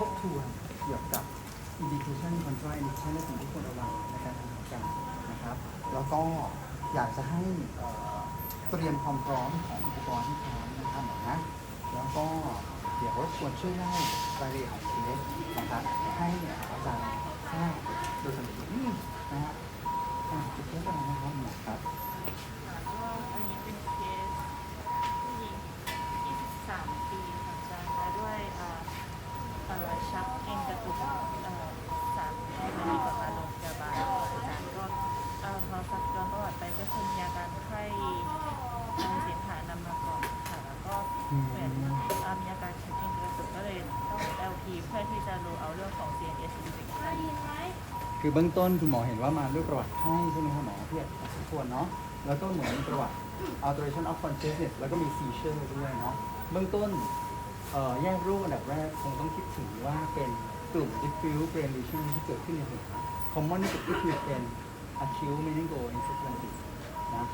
ทบทวนเกี่ยวกับ indication control indication และสิ่งที่ควรระวังในการทำงานกันนะครับ แล้วก็อยากจะให้เตรียมความพร้อมของอุปกรณ์ที่พร้อมนะครับนะแล้วก็เดี๋ยวควรช่วยเล่ารายละเอียดของเคสนะครับให้อาจารย์ทราบโดยสรุปนิดนึงนะฮะอ่าจุดเริ่มต้นนะครับหมอครับก็อันนี้เป็นเคสผู้หญิง23 ปีค่ะอาจารย์มาด้วย ชักเอ็นกระตุกเอ่อสามแพทย์วันนี้กลับมาโรงพยาบาลอาจารย์ก็เอ่อพอสักย้อนประวัติไปก็คือมีอาการไข้ทางเสมหะนำมาก่อนค่ะแล้วก็เหมือนเอ่อมีอาการชักเอ็นกระตุกก็เลยต้อง LP เพื่อที่จะรู้เอาเรื่องของ CNS infection คือเบื้องต้นคุณหมอเห็นว่ามาด้วยประวัติไข้ใช่ไหมครับหมอพี่ทุกคนเนาะแล้วก็เหมือนมีประวัติ alteration of consciousness แล้วก็มี seizure ด้วยเนาะเบื้องต้น แยกรูปอันดับแรกคงต้องคิดถึงว่าเป็นกลุ่ม diffuse brain lesion ที่เกิดขึ้นในหัว common ที่สุดก็คือเป็น acute meningoencephalitis นะ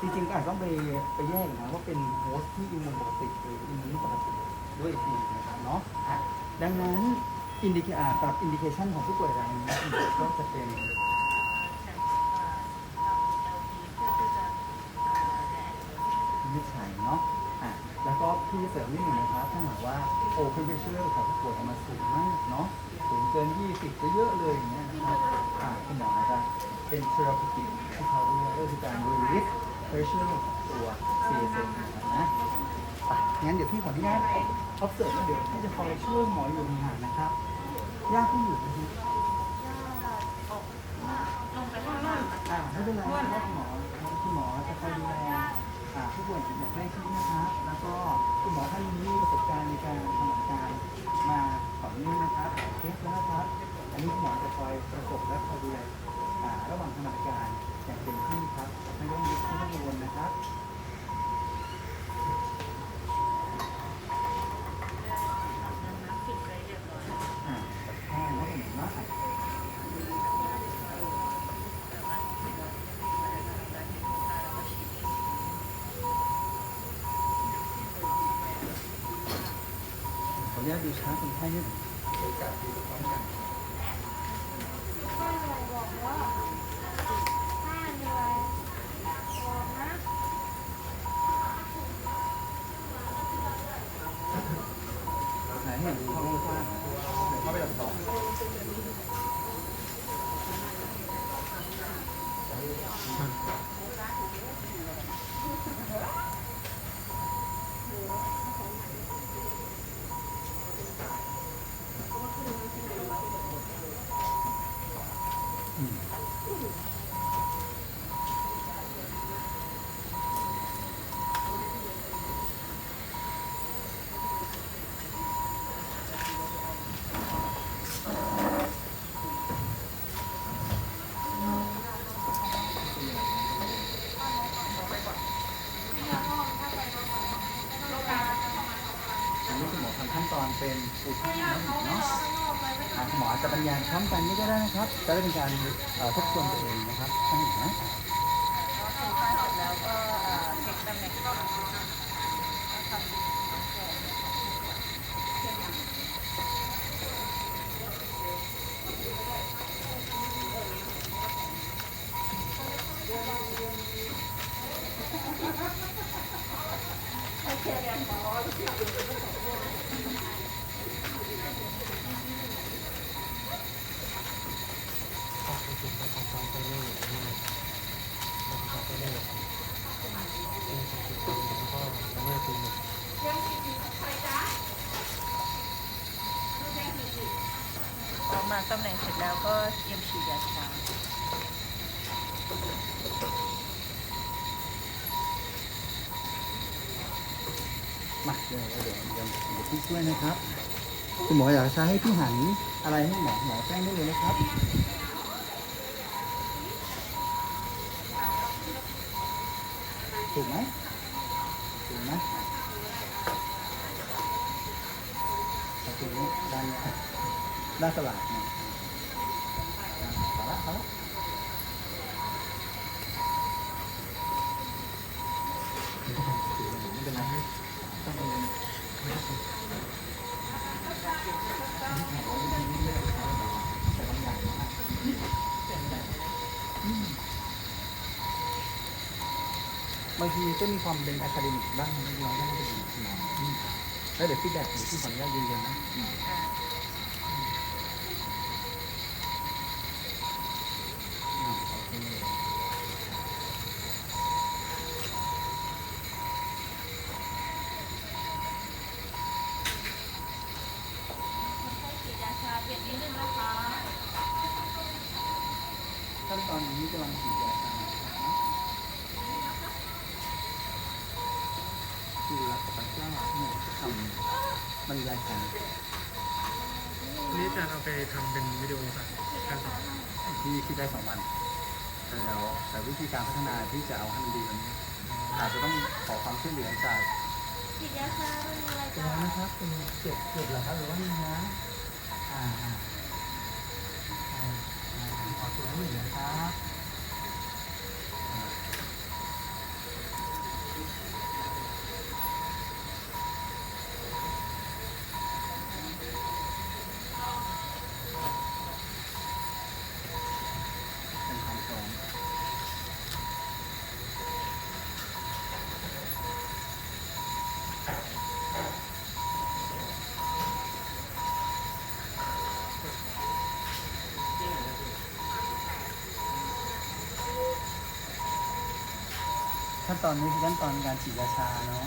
จริงๆก็อาจต้องไปไปแยกนะว่าเป็นโฮสต์ที่อิมมูนปกติหรืออิมมูนปกติด้วยอีกทีนะครับเนาะดังนั้นอินดิเคอาสำหรับอินดิเคชันของผู้ป่วยรายนี้ก็จะเป็นวินิจฉัยเนาะอะแล้ว ก็พี่เสริมนิดหนึ่งนะครับถ้าหากว่าโอเพนเพชเชอร์ของผู้ป่วยออกมาสูงมากเนาะสูงเกิน 20จะเยอะเลยอย่างเงี้ยนะครับอะคุณหมออาจจะเป็นเทอราปิติกที่เขาเรียกก็คือการ release pressure ของตัว CSF นะครับนะอะงั้นเดี๋ยวพี่ขออนุญาต observe แล้วเดี๋ยวพี่จะคอยช่วยหมออยู่ห่างๆนะครับยากที่อยู่นะครับลงไปข้างล่างอ่าไม่เป็นไรนะครับคุณหมอคุณหมอจะคอยดูแล ผู้ป่วยอย่างใกล้ชิดนะครับ แล้วก็คุณหมอท่านนี้มีประสบการณ์ในการทำงานการมาต่อเนื่องนะครับหลายเคสแล้วนะครับ อันนี้คุณหมอจะคอยประกบและคอยดูแลระหว่างทำงานการอย่างเต็มที่ครับไม่ต้องยึดไม่ต้องกังวลนะครับ ดูช้าคนไข้นิดหนึ่ไห คุณหมออาณพร้อมกันนี่ก็ได้นะครับ จะได้เป็นการทบทวนตัวเองนะครับใช่ไหมนะก็โครงสร้งเสร็จแล้วก็เอ่อเค ตำแหน่งก็ทำเสร็จแล้วก็เตรียมฉีดยาชามาเดี๋ยวเดี๋ยวเดี๋ยวเดี๋ยวพี่ช่วยนะครับ คุณหมออยากจะให้พี่หันอะไรให้หมอหมอแจ้งได้เลยนะครับถูกไหมถูกไหมเอาตรงนี้ด้านด้านสลากนี่ยเอาละเอาละไม่เป็นไรไม่ต้องกังวล บาง ทีก็มีความเป็นอะคาเดมิกบ้างเล็กน้อยก็น่าจะดีคุณหมออืมแล้วเดี๋ยวฟีดแบ็กเดี๋ยวพี่ขออนุญาตเย็นๆนะอืมค่ะอ่าโอเคฉีดยาชาเปลี่ยนนิดนึงนะคะ ขั้นตอนนี้กำลังฉีด คือรักกับเจ้าเนี่ยจะทำบรรยายของนี่อาจารย์เอาไปทำเป็นวิดีโอสักการสอนที่ที่ได้สองวันแต่เดี๋ยวแต่วิธีการพัฒนาที่จะเอาให้มันดีกว่านี้อาจจะต้องขอความช่วยเหลือจากฉีดยาชาเป็นอะไรเป็นจ้ะไงนะครับเป็นเจ็บเจ็บเหรอครับหรือว่ามีนะอ่าอ่าอ่าอ่าขอตัวนิดหนึ่งนะครับ นตอนนี้คือขั้นตอนการฉีดยาชาเนาะ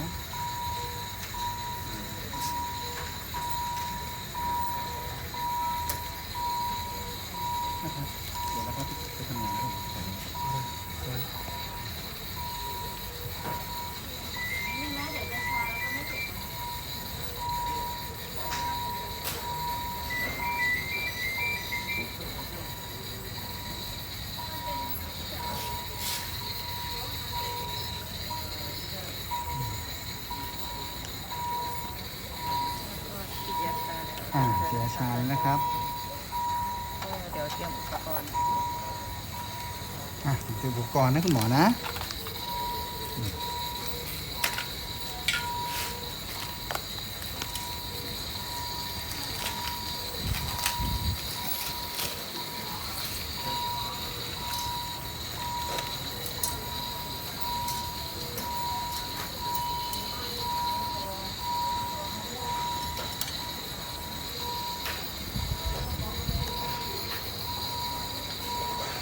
ชาแล้วนะครับเดี๋ยวเตรียมอุปกรณ์อะเป็นอุปกรณ์นะคุณหมอนะ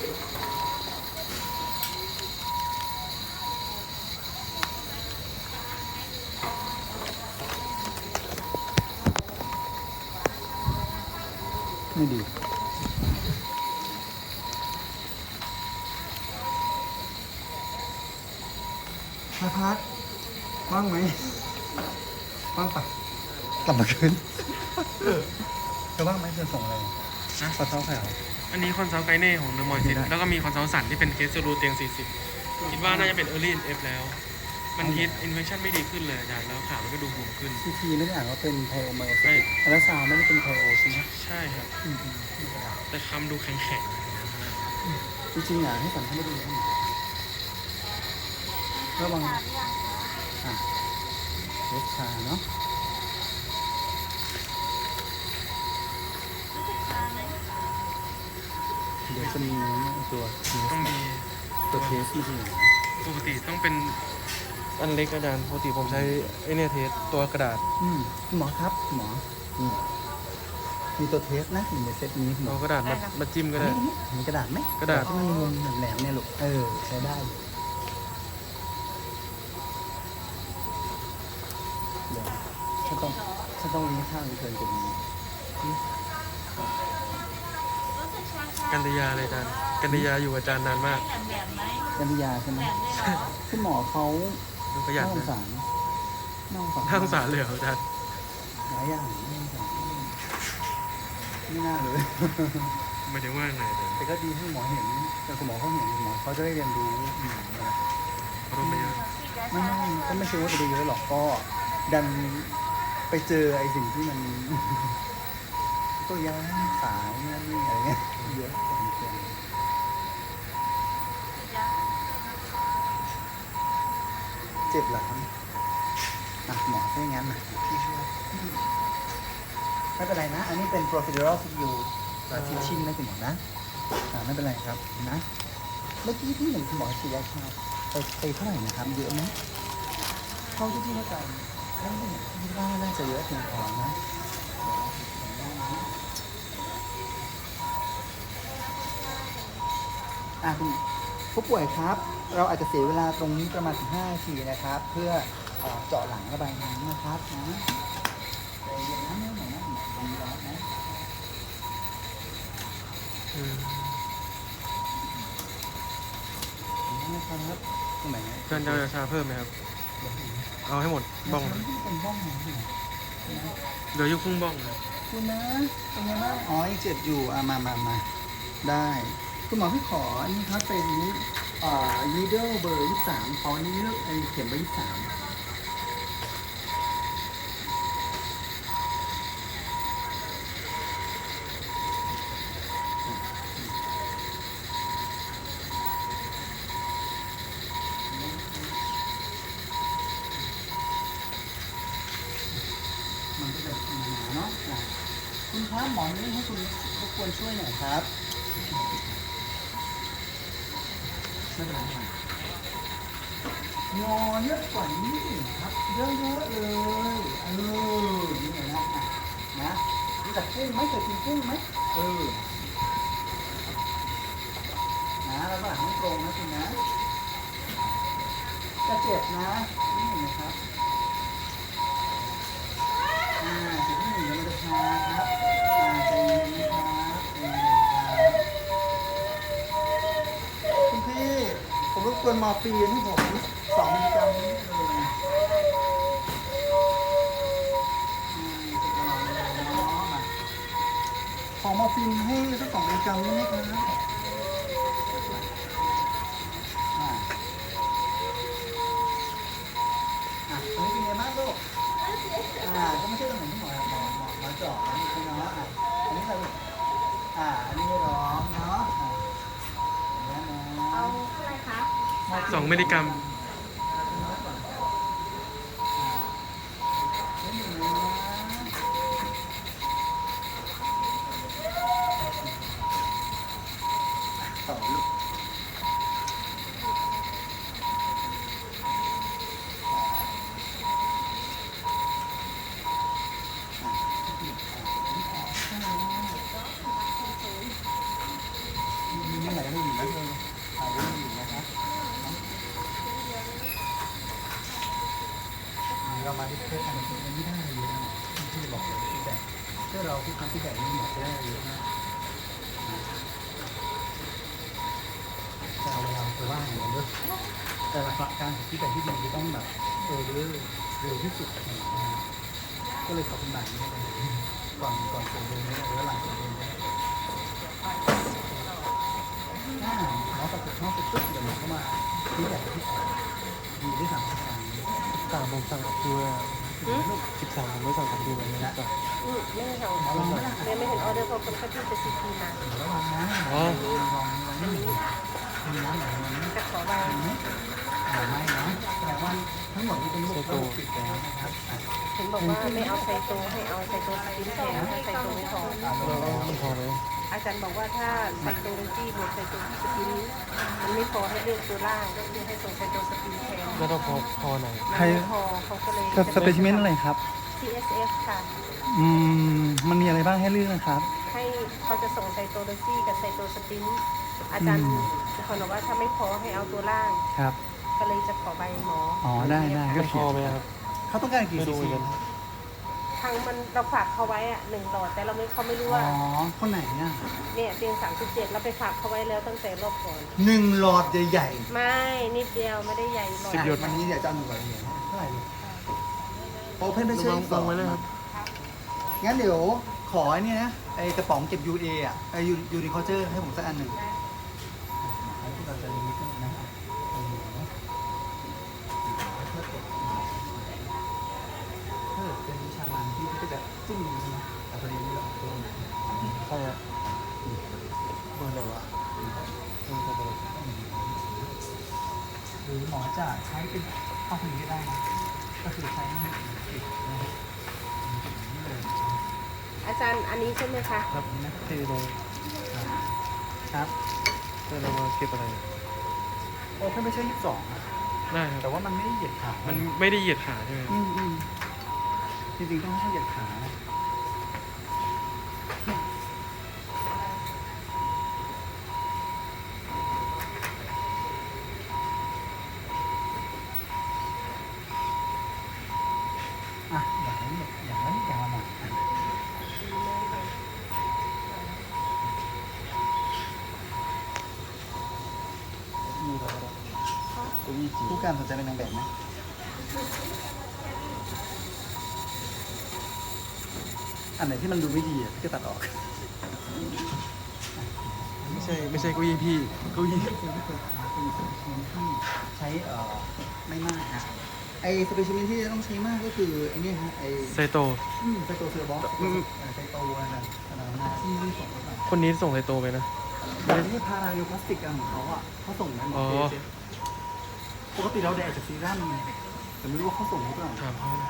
ไม่ดีพาพัดว่างไหมว่างปะกลับมาคืนจะว่างไหมจะส่งอะไรนะขอเท้าแถวอั นนี้คอนซัลท์ไกเน่ของเดอะมอยซิได้แล้วก็มีคอนซัลท์สันที่เป็นเคสซูรูเตียง 40 คิดว่าน่าจะเป็นเออร์ลี่เอฟแล้ว มันฮิตอินเฟคชั่นไม่ดีขึ้นเลยอาจารย์แล้วขามันก็ดูบวมขึ้น ซีทีไม่ได้อ่านว่าเป็นไทโอไมโอใช่ซิสแล้วซาวไม่ได้เป็นไทโอใช่ไหมใช่ครับ อืมอืมไม่เป็นไรแต่คำดูแข็งจริงๆอะให้สันให้ไม่ดูให้ระวังอะเล็กชาเนาะ รู้สึกชาไหม เดี๋ยว จะมีตัวเทสๆต้องมีตัวเทสจริงปกติต้องเป็นอันเล็กอาจารย์ปกติผมใช้ไอเนี่ยเทสตัวกระดาษๆอืมคุณหมอครับคุณหมอนี่มีตัวเทสนะอยู่ในเซตนี้คุณหมเอาอกระดาษมามาจิ้มก็อันได้นี้อันนี้มีกระดาษไหมกระดาษ ที่มันมีมุมแหลมๆเนี่ยลูกเออใช้ได้อยู่เดี๋ยวฉันต้องฉันต้องลิ้นข้างเทินตรงนี้รู้สึ กชาชากันตยาเลยอาจารย์กันตยาอยู่อาจารย์นานมากแหลมแหลมๆไหมกัญญาใช่ไหมแหลมได้เหรอคุณหมอเขาดูขยันน่าสงนะสารน่าสงสารน่าสงสารเลยเหรออาจารย์หลายอย่างน่าสงสารไม่น่าเลย หมายถึงว่าไงอาจารย์แต่ก็ดีที่หมอเห็น แต่คุณหมอเขาเห็นคุณหมอเขาจะได้เรียนรู้อืมนะรู้ไหมเยอะฉีดยาไม่ชาไม่ก็ไม่ใช่ว่าจะดีเยอะหรอกก็ ดันไปเจอไอ้สิ่งที่มัน ก็ย้ายสายนั่นนี่อะไรเงี้ยเยอะพอสมควรฉีดยเจ็บเหรอครับอะหมอถ้าอย่างนั้นนะพี่ช่วยไม่เป็นไรนะ อันนี้เป็น procedural skill และ teaching นะคุณหมอนะอ่าไม่เป็นไรครับนะ เมื่อกี้ที่เห็นคุณหมอฉียชาไปไปเท่าไหร่นะครับ เยอะไหมเท่าที่พี่เข้าใจเอ้ยคิดว่าน่าจะเยอะเพียงพอนะ อะคุณผู้ป่วยครับ เราอาจจะเสียเวลาตรงนี้ประมาณ15นาทีนะครับ เพื่อเอ่อเจาะหลังระบายน้ำนะครับนะใจเย็นนะไม่เหมือนนะทำร้อนนะนะครับตรงไหนนะเพื่อนจะเอาชาเพิ่มไหมครับเอาให้หมดบ้องเป็นบ้องนะเหลืออยู่ครึ่งบ้องนะคุณนะเป็นไงบ้างอ๋อยังเจ็บอยู่อะมามามาได้ คุณหมอพี่ขออันนี้ครับเป็นเอ่อ needle เบอร์ยี่สามขอนนี้เลือกไอ้เข็มเบอร์ยี่สามมันก็จะหนาเนาะอะคุณครับหมอนี่ให้คุณรบกวนช่วยหน่อยครับ เยอะกว่านี้ครับเยอะๆเลยเออนี่ไงนะอะนะรู้จักกุ้งไหมเคยกินกุ้งไหมเออนะแล้วก็หลังตรงนะคุณนะจะเจ็บนะนี่นไหมครับอ่าจุดที่หนึ่งเดี๋ยวมันจะชาครับอ่าใจเย็นนะครับคุณพี่ผมรบกวนมอร์ฟีนให้ผม มอร์ฟีนให้สักสองมิลลิกรัมได้ไหมครับอ่าอะตรงนี้เป็นไงบ้างลูก อ่า ก็ไม่ใช่ตรงไหนที่หมอหมอหมอหมอเจาะนะนี่เนาะอะอันนี้ใครลูกอ่า อันนี้ไม่ร้องเนาะอะอย่างนี้นะ เอาเท่าไหร่คะ สองมิลลิกรัม นอกเสร็จปุ๊บเดี๋ยวมอเข้ามาที่แบบที่ดีที่สามสิบครั้งสามผมสั่งคิวเลยสิบสามผมไม่สั่งกับคิวเลยนะอืมไม่เอาหมอลองไม่ได้เดี๋ยวไม่เห็นออเดอร์เพราะคนเขาที่จะซีทีมาระวังนะอ๋อลองลองนี่มีน้ำไหลมันไม่จะขอใบไหมไม่นะแสดงว่าทั้งหมดนี้เป็นลูกโซ่ปิดแล้วนะครับเห็นบอกว่าไม่เอาไซโตให้เอาไซโตสปินแทนถ้าไซโตไม่พออะลองลองมันพอไหม อาจารย์บอกว่าถ้าไซโตโลจีบวกไซโตสปินมันไม่พอให้เลือกตัวล่างก็คือให้ส่งไซโตสปินแทนแล้วต้องพอพอไหนมันไม่พอเขาก็เลยสเปซิเมนอะไรครับ CSF ค่ะ อืม มันมีอะไรบ้างให้เลือกนะครับ ให้เขาจะส่งไซโตโลจีกับไซโตสปินอาจารย์เขาบอกว่าถ้าไม่พอให้เอาตัวล่างครับ ก็เลยจะขอใบหมออ๋อได้ได้ก็มันพอไหมครับเขาต้องการกี่ไม่ซีรู้เหมืซีอนกัน ทางมันเราฝากเขาไว้อะหนึ่งหลอดแต่เราไม่เขาไม่รู้อ๋อว่าคนไหนอะเนี่ยเตียงสามสิบเจ็ดเราไปฝากเขาไว้แล้วตั้งแต่รอบก่อน หนึ่งหลอดใหญ่ไม่นิดเดียวไม่ได้ใหญ่หลอดๆอะวันนี้เดี๋ยวจะเอาหนึ่งหลอดใหญ่เท่าไหร่โอเพนไประเช็วัคงสวาองงไว้เลยครับ งั้นเดี๋ยวขอไอ้นี่นะไอ้กระป๋องเก็บ UA อะไอ้ยูนิคอเจอร์ให้ผมสักอันหนึ่งที่เหรือหมอจะใช้เป็นข้าวผลิตก็ได้นะก็คือใช้ปิดนะครับอาจารย์อันนี้ใช่ไหมคะครับที่ลงครับที่เรามาเก็บอะไรอโอ้แค่ไม่ใช่ยี่สิบสองได้คแต่รับว่ามันไม่ได้เหยียดขา มัมันไม่ได้เหยียดขาใช่ไหมอืมอืมจริงๆต้องให้เหยียดขานะ อันไหนที่มันดูไม่ดีอะพี่ก็ตัดออก ไม่ใช่ไม่ใช่เก้าอี้พี่เก้าอี้เป็นสเปเชียลที่ใช้เอ่อไม่มากฮะไอสเปเชียลที่ต้องใช้มากก็คือไอเนี่ยฮะไอไซโต อืมไซโตเซอร์บ็อกอืมไซโตอะไรนะอะไรนะที่ที่ส่งเข้าไปคนนี้ส่งไซโตไปนะ แต่ที่พาราโยพลาสติกอันของเขาอะเขาส่งนั้นอ๋อ ปกติเราแดดจากซีรั่มไงแต่ไม่รู้ว่าเขาส่งหรือเปล่าถามเขาหน่อย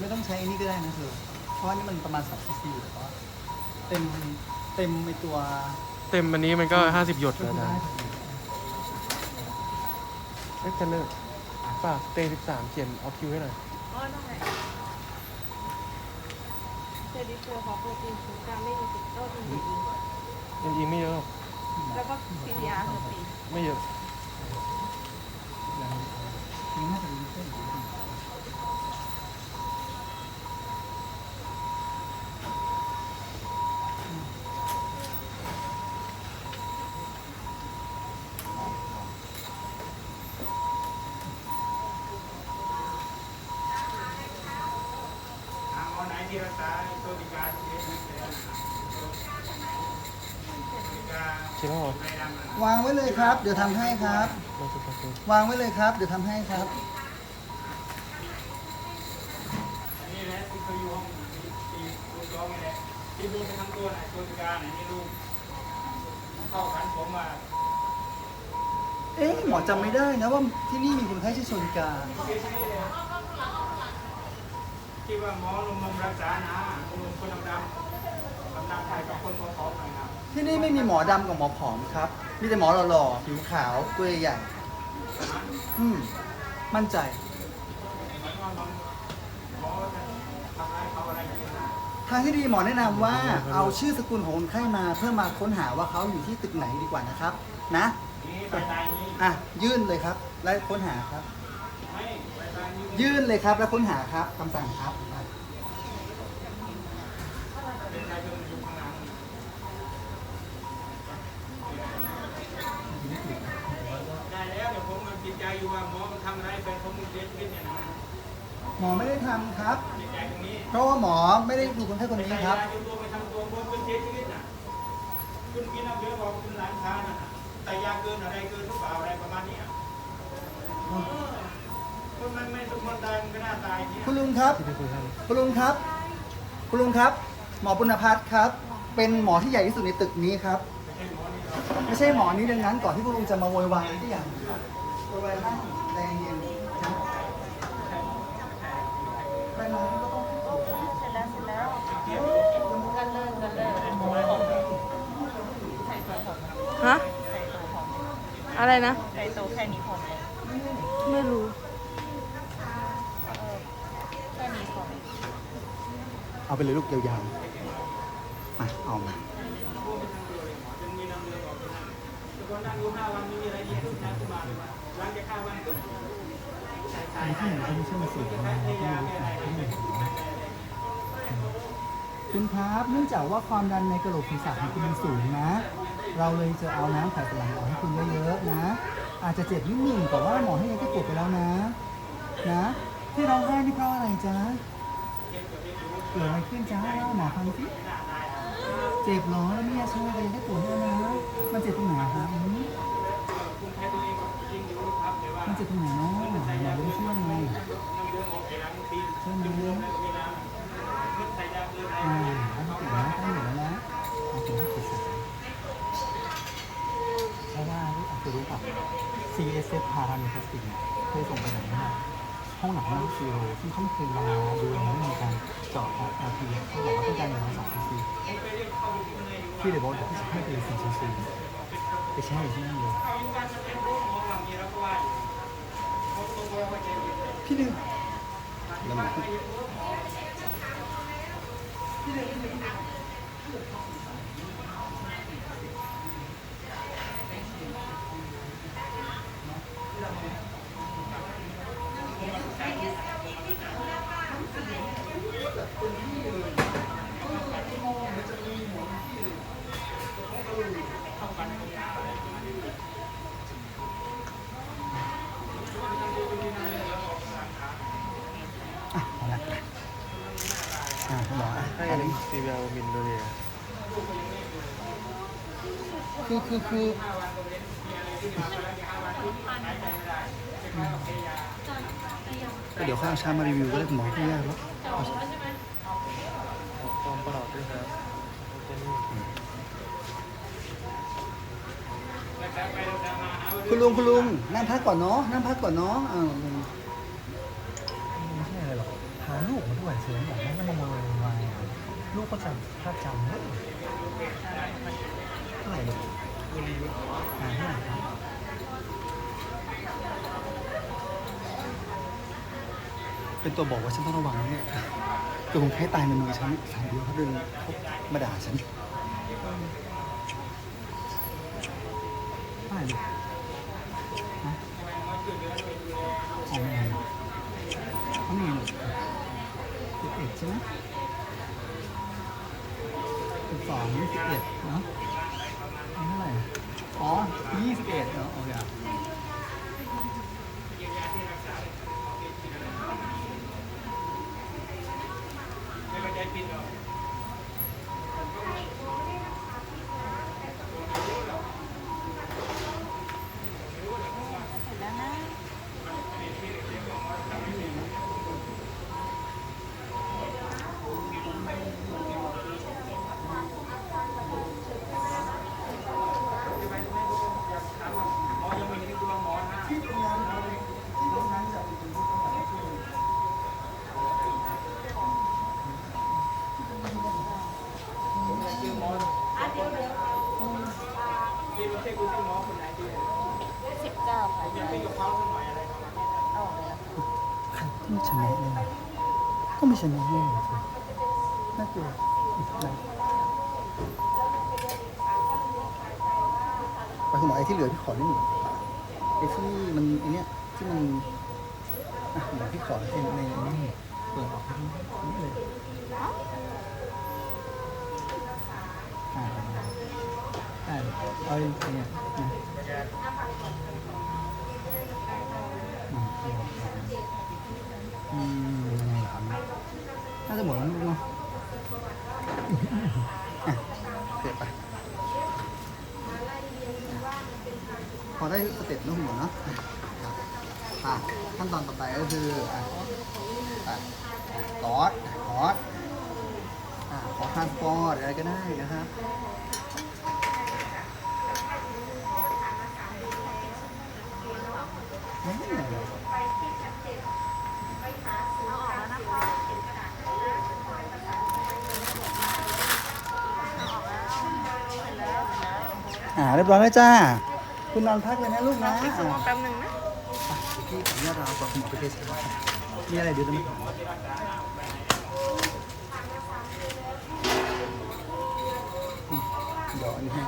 ไม่ต้องใช้อันนี้ก็ได้นะเธอเพราะว่านี่มันประมาณ2ซีซีแต่ว่าเต็มเต็มไอตัวเต็มอันนี้มันก็ 50 หยดก็แล้วคือนะได้พอดีเอ๊ะเทนเนอร์ฝากเตสิบสามเขียนเอาคิวให้หน่อย ก็ได้เจดิเฟอร์เขาโปรตีนสูงกลางไม่มีติดโต้จริงยังยิงไม่เยอะหรอกๆแล้วก็ซีดีอาร์คือปีไม่เยอะ ว่าเหรอวางไว้เลยครับ เดี๋ยวทำให้ครับเราจะประตูวางไว้เลยครับ เดี๋ยวทำให้ครับ นี่แหละที่เคยอยู่ห้องตีลูกน้องนี่แหละที่ดูไปทั้งตัวไหนตัวจัดการไหนนี่ลูกเข้าขันผมมาเอ๊ะหมอจำไม่ได้นะว่าที่นี่มีคนไข้ชื่อชนกาที่ ว่าหมอลงมรักษานะลงคนดำดำดำดำไทยกับคนผอมๆหน่อยนะที่นี่ไม่มีหมอดำกับหมอผอมครับ มีแต่หมอหล่อๆ ผิวขาวตัวใหญ่ๆอืม มั่นใจ ทางที่ดีหมอแนะนำว่าเอาชื่อสกุลของคนไข้มาเพื่อมาค้นหาว่าเขาอยู่ที่ตึกไหนดีกว่านะครับ นะ นี่ใบลายนี้ อะ ยื่นเลยครับ และค้นหาครับ ยนี้ยื่นเลยครับและค้นหาครับคำสั่งครับอะเป็นชายเดินอยู่ข้างหลังได้แล้วเดี๋ยวผมมันติดใจอยู่ว่าหมอมันทำอะไรแฟนผมมันเสียชีวิตเนี่ยนะหมอไม่ได้ทำครับ ติดใจตรงนี้เพราะว่าหมอไม่ได้ดูคนไข้คนนี้ครับ แต่ยาอยู่ตัวไปทำตัวผมเป็นเสียชีวิตน่ะคุณกินเอาเยอะบอกคุณร้านค้าน่ะแต่ยาเกินอะไรเกินหรือเปล่าอะไรประมาณเนี้ย เออ คนมันไม่สมควรตายมันก็น่าตายเนี่ยคุณลุงครับ คุณลุงครับ คุณลุงครับ หมอปุณพัฒน์ครับ เป็นหมอที่ใหญ่ที่สุดในตึกนี้ครับ ไม่ใช่หมอนี้ดังนั้นก่อนที่คุณลุงจะมาโวยวายที่อย่างโวยวายนั่งแรงเย็นนะไปมาก็ต้องเสร็จแล้วเสร็จแล้วกันเลยกันเลยใส่ตัวผมฮะใส่ตัวผมอะไรนะ ใส่ตัวแค่นี้ผมเลยไม่รู้ เอาไปเลยลูกยาวๆมาเอามาคนนั่งรู้ห้าวันมีอะไรดีที่สุดนก็ไม่ใช่มาสื่อใส่ให้าให้อะไรให้ไปคุณครับเนื่องจากว่าความดันในกระโหลกศีรษะของคุณมันสูงนะ เราเลยจะเอาน้ำไขสันหลังออกให้คุณเยอะๆนะ อาจจะเจ็บนิดหนึ่งแต่ว่าหมอให้ยาแก้ปวดไปแล้วนะ นะ ที่ร้องไห้นี่เพราะอะไรจ๊ะ เกิดอะไรขึ้นจ๊ะเล่าหมอฟังสิเจ็บหรอแล้วเนี่ยช่ไหมไปยังได้ปวดแล้วนะมันเจ็บตรงไหนอะครับมันเจ็บตรงไหนเนาะหมอไม่ช่วยไงน้ำเดือดออกไปหลังตีนช่วยหน่อมเลือดใส่ยาเลือดอะไรอ่าแล้วเจ็บนะต้องอยู่แล้วนะเอาตัวให้ติดสายเพราะว่าอาจจะรู้ป่ะ CSF พาราเมทาสติกเคยส่งไปไหนบ้าง ห้องหนักมากซีโรซึ่งเขาไม่เคยมาดูแลไม่มีการเจาะ LP เขาบอกว่าต้องการอย่างน้อยสองซีซีพี่เลยบอกว่าพี่จะให้ไปสี่ซีซีไปแช่อยู่ที่นั่เลยเข้าอยู่บ้านมันเป็นโรคหลังนี้แล้วก็ว่าอยู่งบอกว่าจะเป็นพี่ง ซีเรียลมินโดเรียคือคือคือเดี๋ยวข้าวชามารีวิวก็ได้หมอที่ยากแล้วขอความประหลาดด้วยครับโอเคนี่คุณลุงคุณลุงนั่งพักก่อนเนาะนั่งพักก่อนเนาะอ้าวไม่ใช่อะไรหรอกพาลูกมาด้วยเสียงแบบนั้นก็มาโมยมา ก็จำภาพจำได้เท่าไหร่ลูกบุรีอ่าเท่าไหร่ครับเป็นตัวบอกว่าฉันต้องระวังนะเนี่ยตัวคงแค่ตายในมือฉันสามเดียวเขาเดินเขามาด่าฉัน ก็ไม่ชนะเลยน่ากลัวอีกแล้วไปคุณหมอไอ้ที่เหลือพี่ขอนิดหนึ่งไอ้ที่มันไอ้เนี้ยที่มันอะหมอพี่ขอในในนี่เปิดออกให้ดูนี่เลยอ่าได้เอาไอ้เนี่ยอืม น่าจะหมดแล้วลูกเนาะเก็บไปพอได้สเต็ปนุ่มหมดเนาะขั้นตอนต่อไปก็คือ อ่าเรียบร้อยแล้วจ้า คุณนอนพักเลยนะลูกนะอ่าแป๊บหนึ่งนะอะเดี๋ยวพี่ขออนุญาตเรากับคุณหมอไปเทสก่อนมีอะไรเดี๋ยวจะมาถามอืมเดี๋ยวอันนี้ให้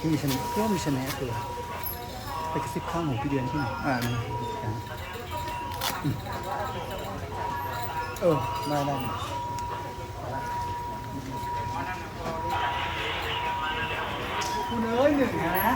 พี่มีชนะพี่ว่ามีชนะตัวไปกระซิบข้างหูพี่เดือนที่ไหนอ่า เออได้ได้คุณเอ้ยหนึ่งนะ